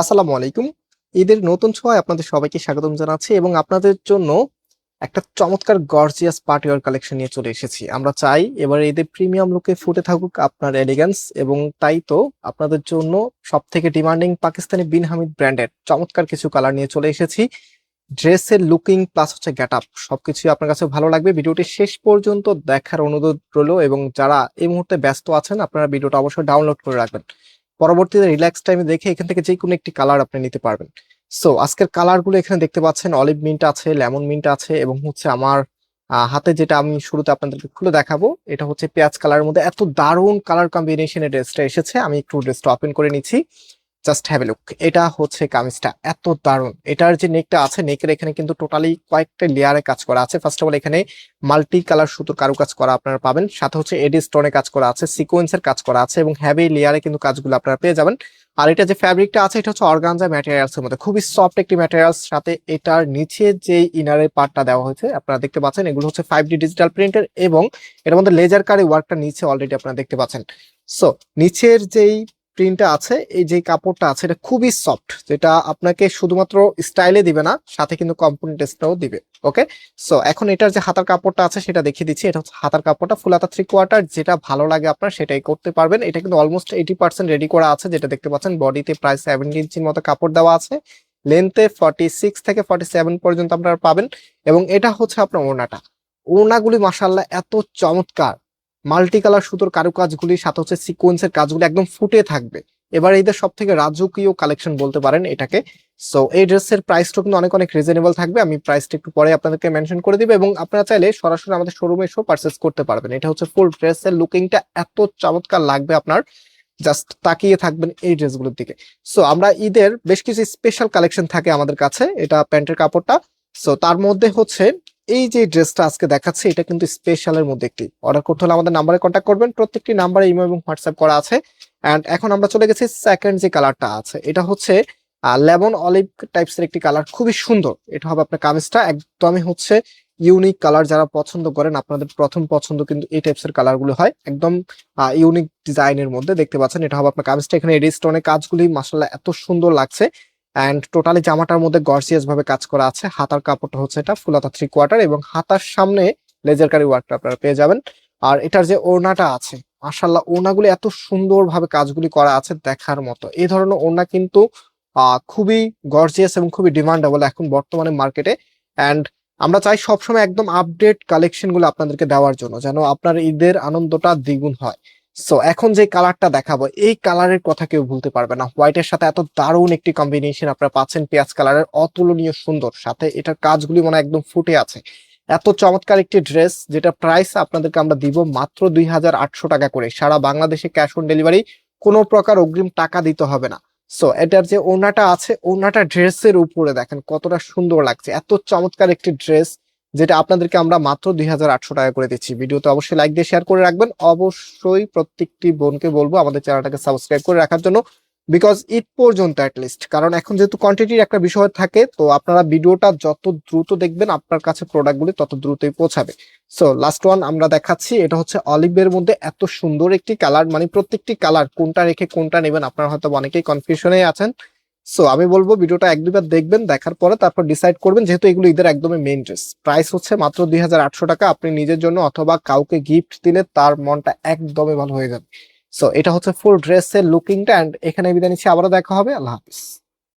আসসালামু আলাইকুম। ঈদের নতুন ছোঁয়ায় আপনাদের সবাইকে স্বাগতম জানাচ্ছি এবং আপনাদের জন্য একটা চমৎকার গর্জিয়াস পার্টি ওয়ার কালেকশন নিয়ে চলে এসেছি। আমরা চাই এবার ঈদের প্রিমিয়াম লুকে ফুটে থাকুক আপনার এলিগেন্স এবং তাই তো আপনাদের জন্য সব থেকে ডিমান্ডিং পাকিস্তানি বিন হামিদ ব্র্যান্ডের চমৎকার কিছু কালার নিয়ে চলে এসেছি। ড্রেসের লুকিং প্লাস হচ্ছে গেট আপ সবকিছুই আপনার কাছে ভালো লাগবে। ভিডিওটি শেষ পর্যন্ত দেখার অনুরোধ রইল এবং যারা এই মুহূর্তে ব্যস্ত আছেন, আপনারা ভিডিওটা অবশ্যই ডাউনলোড করে রাখবেন। পরবর্তীতে রিল্যাক্স টাইমে দেখে এখান থেকে যে কোনো একটি কালার আপনি নিতে পারবেন। সো আজকের কালারগুলো এখানে দেখতে পাচ্ছেন অলিভ মিন্ট আছে লেমন মিন্ট আছে এবং হচ্ছে আমার হাতে যেটা আমি শুরুতে আপনাদেরকে খুলে দেখাবো, এটা হচ্ছে পেঁয়াজ কালারের মধ্যে এত দারুণ কালার কম্বিনেশনের ড্রেসটা এসেছে। আমি একটু ড্রেসটা ওপেন করে নিচ্ছি। জাস্ট হ্যাভ এ লুক এটা হচ্ছে কামিজটা। এত দারুণ। এটার যে নেকটা আছে, নেকের এখানে কিন্তু টোটালি কয়েকটা লেয়ারে কাজ করা আছে। ফার্স্ট অফ অল এখানে মাল্টি কালার সুতোর কারুকাজ করা আপনারা পাবেন। সাথে হচ্ছে এডি স্টোনে কাজ করা আছে সিকোয়েন্সের কাজ করা আছে এবং হ্যাভি লেয়ারে কিন্তু কাজগুলো আপনারা পেয়ে যাবেন। আর এটা যে ফ্যাব্রিকটা আছে, এটা হচ্ছে অর্গানজা ম্যাটেরিয়ালস এর মধ্যে। খুবই সফট একটি ম্যাটেরিয়ালস সাথে এটার নিচে যে ইনারের পার্টটা দেওয়া হয়েছে, আপনারা দেখতে পাচ্ছেন, এগুলো হচ্ছে ফাইভ ডিজিটাল প্রিন্টের এবং এটার মধ্যে লেজার কারি ওয়ার্কটা নিচে অলরেডি আপনারা দেখতে পাচ্ছেন। সো নিচের যেই প্রিন্টটা আছে, এই যে কাপড়টা আছে, এটা খুবই সফট যেটা আপনাকে শুধুমাত্র স্টাইলে দিবে না, সাথে কিন্তু কম্পোনেন্ট টেস্টটাও দিবে ওকে সো এখন এটার যে হাতার কাপড়টা আছে, সেটা দেখিয়ে দিচ্ছি, এটা হচ্ছে হাতার কাপড়টা ফুল হাতা থ্রি কোয়ার্টার যেটা ভালো লাগে আপনার, সেটাই করতে পারবেন। এটা কিন্তু অলমোস্ট এইটি পার্সেন্ট রেডি করা আছে, যেটা দেখতে পাচ্ছেন বডিতে প্রায় সেভেন্টি ইঞ্চির মতো কাপড় দেওয়া আছে। লেন্থে ফর্টি সিক্স থেকে ফর্টি সেভেন পর্যন্ত আপনারা পাবেন, এবং এটা হচ্ছে আপনার ওড়নাটা। ওড়নাগুলি মাসাল্লাহ এত চমৎকার মাল্টি কালার সুতোর কারুকাজগুলি, সাথে হচ্ছে সিকোয়েন্সের কাজগুলি একদম ফুটে থাকবে। এবার এদের সব থেকে রাজকীয় কালেকশন বলতে পারেন এটাকে। সো এই ড্রেসের প্রাইসটা কিন্তু অনেক অনেক রিজনেবল থাকবে। আমি প্রাইসটা একটু পরে আপনাদেরকে মেনশন করে দিবে এবং আপনারা চাইলে সরাসরি আমাদের শোরুমে এসেও পারচেস করতে পারবেন। এটা হচ্ছে ফুল ড্রেসের লুকিংটা এত চমৎকার লাগবে আপনার। জাস্ট তাকিয়ে থাকবেন এই ড্রেসগুলোর দিকে। সো আমরা ঈদের বেশ কিছু স্পেশাল কালেকশন থাকে আমাদের কাছে। এটা প্যান্টের কাপড়টা। সো তার মধ্যে হচ্ছে এই যে ড্রেসটা আজকে দেখাচ্ছে, এটা কিন্তু স্পেশালের মধ্যে একটি। অর্ডার করতে হলে আমাদের নাম্বারে কন্ট্যাক্ট করবেন। প্রত্যেকটি নাম্বারে ইমো এবং হোয়াটসঅ্যাপ করা আছে। অ্যান্ড এখন আমরা চলে গেছি সেকেন্ড যে কালারটা আছে, এটা হচ্ছে লেমন অলিভ টাইপসের একটি কালার খুবই সুন্দর। এটা হবে আপনার কামিজটা। একদমই হচ্ছে ইউনিক কালার যারা পছন্দ করেন, আপনাদের প্রথম পছন্দ কিন্তু এই টাইপসের কালারগুলো হয়। একদম ইউনিক ডিজাইনের মধ্যে দেখতে পাচ্ছেন। এটা হবে আপনার কামিজটা। এখানে এডি স্টোনের কাজগুলি মাসাল্লাহ এত সুন্দর লাগছে। অ্যান্ড টোটালি জামাটার মধ্যে গর্জিয়াস ভাবে কাজ করা আছে। হাতার কাপড়টা হচ্ছে এটা ফুল হাতা থ্রি কোয়ার্টার এবং হাতার সামনে লেজার কারি ওয়ার্কটা আপনারা পেয়ে যাবেন। আর এটার যে ওড়নাটা আছে মাসাল্লাহ ওড়নাগুলি এত সুন্দর ভাবে কাজগুলি করা আছে দেখার মতো। এই ধরনের ওড়না কিন্তু খুবই গর্জিয়াস এবং খুবই ডিমান্ডেবল এখন বর্তমানে মার্কেটে অ্যান্ড আমরা চাই সবসময় একদম আপডেট কালেকশনগুলো আপনাদেরকে দেওয়ার জন্য, যেন আপনার ঈদের আনন্দটা দ্বিগুণ হয়। সো এখন যে কালারটা দেখাবো, এই কালারের কথা কেউ ভুলতে পারবে না। হোয়াইটের সাথে এত দারুণ একটি কম্বিনেশন আপনারা পাচ্ছেন পেঁয়াজ কালারের অতুলনীয় সুন্দর। সাথে এটার কাজগুলি মনে একদম ফুটে আছে। এত চমৎকার একটি ড্রেস যেটা প্রাইস আপনাদেরকে আমরা দিব মাত্র দুই হাজার আটশো টাকা করে। সারা বাংলাদেশে ক্যাশ অন ডেলিভারি কোনো প্রকার অগ্রিম টাকা দিতে হবে না। সো এটার যে ওনাটা আছে ওনাটা ড্রেসের উপরে দেখেন কতটা সুন্দর লাগছে। এত চমৎকার একটি ড্রেস যেটা আপনাদেরকে আমরা মাত্র দুই হাজার আটশো টাকা করে দিচ্ছি। ভিডিওতে অবশ্যই লাইক দিয়ে শেয়ার করে রাখবেন। অবশ্যই প্রত্যেকটি বোনকে বলব আমাদের চ্যানেলটাকে সাবস্ক্রাইব করে রাখার জন্য। বিকজ ইট পর্যন্ত লিস্ট কারণ এখন যেহেতু কোয়ান্টিটির একটা বিষয় থাকে, তো আপনারা ভিডিওটা যত দ্রুত দেখবেন, আপনার কাছে প্রোডাক্টগুলি তত দ্রুতই পৌঁছাবে। সো লাস্ট ওয়ান আমরা দেখাচ্ছি, এটা হচ্ছে অলিভের মধ্যে এত সুন্দর একটি কালার মানে প্রত্যেকটি কালার কোনটা রেখে কোনটা নেবেন, আপনারা হয়তো অনেকেই কনফিউশনে আছেন। সো আমি বলব ভিডিওটা এক দুবার দেখবেন, দেখার পরে তারপর ডিসাইড করবেন, যেহেতু এগুলো ঈদের একদমই মেইন ড্রেস প্রাইস হচ্ছে মাত্র দুই হাজার আটশো টাকা, আপনি নিজের জন্য অথবা কাউকে গিফট দিলে তার মনটা একদমই ভালো হয়ে যাবে। সো এটা হচ্ছে ফুল ড্রেসের লুকিংটা অ্যান্ড এখানে বিদায় নিচ্ছি, আবারও দেখা হবে, আল্লাহ হাফিজ।